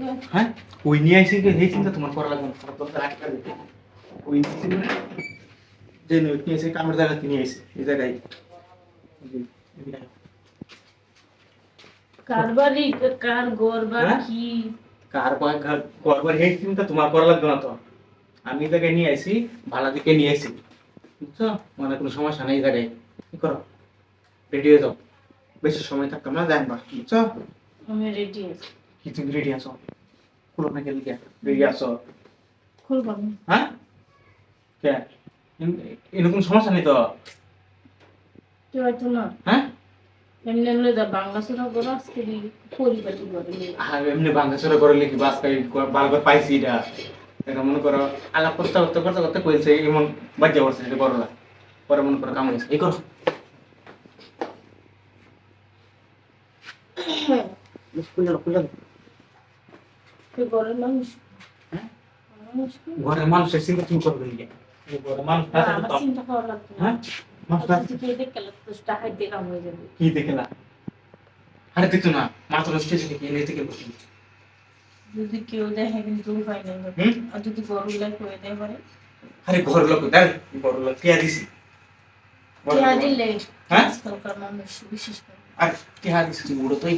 গে? হ্যাঁ? ওই নিয়ে আইসি কে এই চিন্তা তোমার করা লাগবে ওই যে নোট নিয়ে এসে কামের জায়গা নিয়ে আইসি এই জায়গায়। আয়। কার বা হ্যাঁ? কি? করবার এই চিন্তা তোমার করা লাগবে না তো। আমি এই জায়গায় নিয়ে আইসি ভাড়া দিকে নিয়ে আইসি বুঝছ? মানে কোনো সমস্যা নেই এই জায়গায়। কি করো? রেডি হয়ে যাও। বেশি সময় থাকতাম না জানবা বুঝছ আমি রেডি আছি। কি তুমি রেডি আছো? খুলো না গেলে রেডি আছো? খুলব হ্যাঁ? কে? এরকম সমস্যা নেই তো? কেউ হয়তো না? হ্যাঁ? এমনি এমনি যা বাংলা শোনা আজকে পরিবার করে আর এমনি বাংলাদেশের করে লিখি বাস পাই বারবার পাইছি এটা। এটা মনে করো আলাপ করতে করতে করতে করতে কইছে এমন বাজ্যা পড়ছে এটা পরে মনে করো কাম হয়েছে। এই করো। খুলে খুলে ঘরের মানুষ হ্যাঁ? মানুষ কি? ঘরের মানুষের চিন্তা তুমি করবে নাকি ঘরের মানুষ না না, থাকলে আমার তো- চিন্তা করা লাগবে হ্যাঁ মানুষ না তুই কে দেখে তো টাকায় দিয়ে কাম হয়ে যাবে কি দেখে না আরে দেখতো না মাত্র স্টেজে থেকে এনে থেকে বসি যদি কেউ দেখে কিন্তু উপায় নেই আর যদি গরুগুলা করে দেয় পারে আরে ঘর লোক দেখ ঘর লোক টিয়া দিছি ঘরের টিয়া দিলে হ্যাঁ? আজকালকার মানুষ বিশেষ করে আর টিয়া দিছি তুই উড়ো তো এই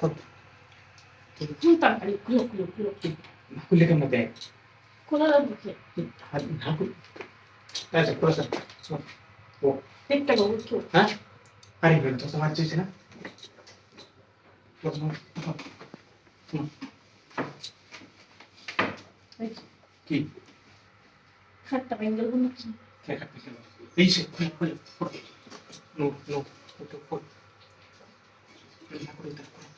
কর কর, তুই তাড়াতাড়ি খুলো খুলো খুলো কর। না খুললে কেমন দেখ খোলা লাগবে কি? হাত না খুল আচ্ছা খোলা স্যার ও দেখতে বাবু কেউ হ্যাঁ আরে বের তো তোমার চাইছে না প্রথম কি খাটটা বেঙ্গল নাকি কে কাটতে গেল এই সে খুলে খুলে খুলে নো নো ওটা খুল না করে দাও এটা করে দাও ঠিক আছে কোথা কার ভাব খুলে হ্যাঁ হ্যাঁ খুলতাম না কি খুলতাম না কে তাড়াতাড়ি বলো না আমরা হ্যাঁ তাড়াতাড়ি তো খুলতা না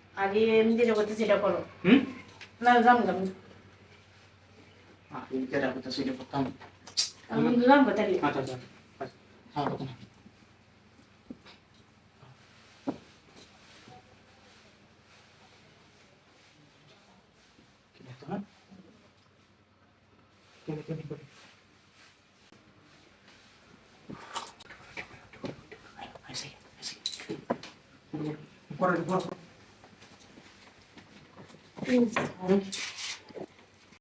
আর এমনি যেটা করতে সেটা করো হুম না যাম যাম আরে কেডা কথা সেটা করতাম আমি যাম তাড়াতাড়ি আচ্ছা আচ্ছা আচ্ছা হ্যাঁ কথা না কেডা তোমার 嗯